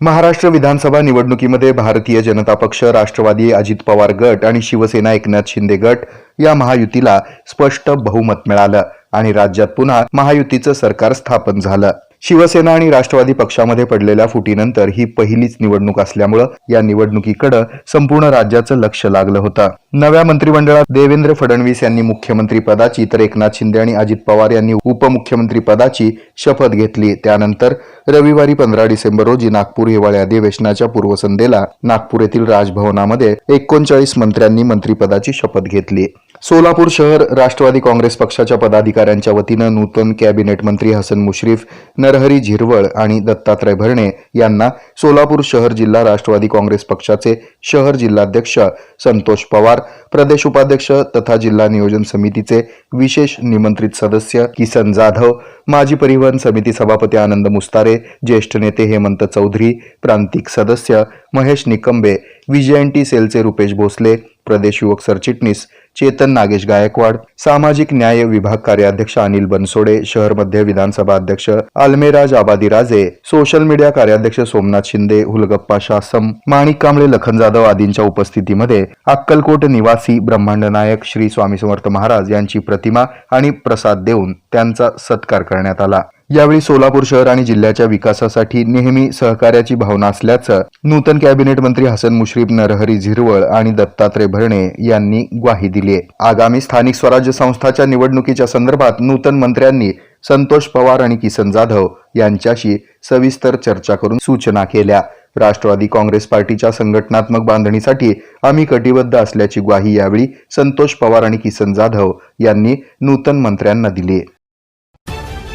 महाराष्ट्र विधानसभा निवडणुकीमध्ये भारतीय जनता पक्ष राष्ट्रवादी अजित पवार गट आणि शिवसेना एकनाथ शिंदे गट या महायुतीला स्पष्ट बहुमत मिळालं आणि राज्यात पुन्हा महायुतीचं सरकार स्थापन झालं. शिवसेना आणि राष्ट्रवादी पक्षामध्ये पडलेल्या फुटीनंतर ही पहिलीच निवडणूक असल्यामुळं या निवडणुकीकडे संपूर्ण राज्याचं लक्ष लागलं होतं. नव्या मंत्रिमंडळात देवेंद्र फडणवीस यांनी मुख्यमंत्री पदाची तर एकनाथ शिंदे आणि अजित पवार यांनी उपमुख्यमंत्री पदाची शपथ घेतली. त्यानंतर रविवारी पंधरा डिसेंबर रोजी नागपूर हिवाळी अधिवेशनाच्या पूर्वसंध्येला नागपूर येथील राजभवनामध्ये एकोणचाळीस मंत्र्यांनी मंत्रिपदाची शपथ घेतली. सोलापूर शहर राष्ट्रवादी काँग्रेस पक्षाच्या पदाधिकाऱ्यांच्या वतीनं नूतन कॅबिनेट मंत्री हसन मुश्रीफ नरहरी झिरवळ आणि दत्तात्रय भरणे यांना सोलापूर शहर जिल्हा राष्ट्रवादी काँग्रेस पक्षाचे शहर जिल्हाध्यक्ष संतोष पवार प्रदेश उपाध्यक्ष तथा जिल्हा नियोजन समितीचे विशेष निमंत्रित सदस्य किसन जाधव माजी परिवहन समिती सभापती आनंद मुस्तारे ज्येष्ठ नेते हेमंत चौधरी प्रांतिक सदस्य महेश निकंबे व्हीजेएनटी सेलचे रुपेश भोसले प्रदेश युवक सरचिटणीस चेतन नागेश गायकवाड सामाजिक न्याय विभाग कार्याध्यक्ष अनिल बनसोडे शहर मध्य विधानसभा अध्यक्ष आलमेराज आबादी राजे सोशल मीडिया कार्याध्यक्ष सोमनाथ शिंदे हुलगप्पा शासम माणिक कांबळे लखन जाधव आदींच्या उपस्थितीमध्ये अक्कलकोट निवासी ब्रह्मांड नायक श्री स्वामी समर्थ महाराज यांची प्रतिमा आणि प्रसाद देऊन त्यांचा सत्कार करण्यात आला. यावेळी सोलापूर शहर आणि जिल्ह्याच्या विकासासाठी नेहमी सहकार्याची भावना असल्याचं नूतन कॅबिनेट मंत्री हसन मुश्रीफ नरहरी झिरवळ आणि दत्तात्रय भरणे यांनी ग्वाही दिली आहे. आगामी स्थानिक स्वराज्य संस्थाच्या निवडणुकीच्या संदर्भात नूतन मंत्र्यांनी संतोष पवार आणि किसन जाधव यांच्याशी सविस्तर चर्चा करून सूचना केल्या. राष्ट्रवादी काँग्रेस पार्टीच्या संघटनात्मक बांधणीसाठी आम्ही कटिबद्ध असल्याची ग्वाही यावेळी संतोष पवार आणि किसन जाधव यांनी नूतन मंत्र्यांना दिली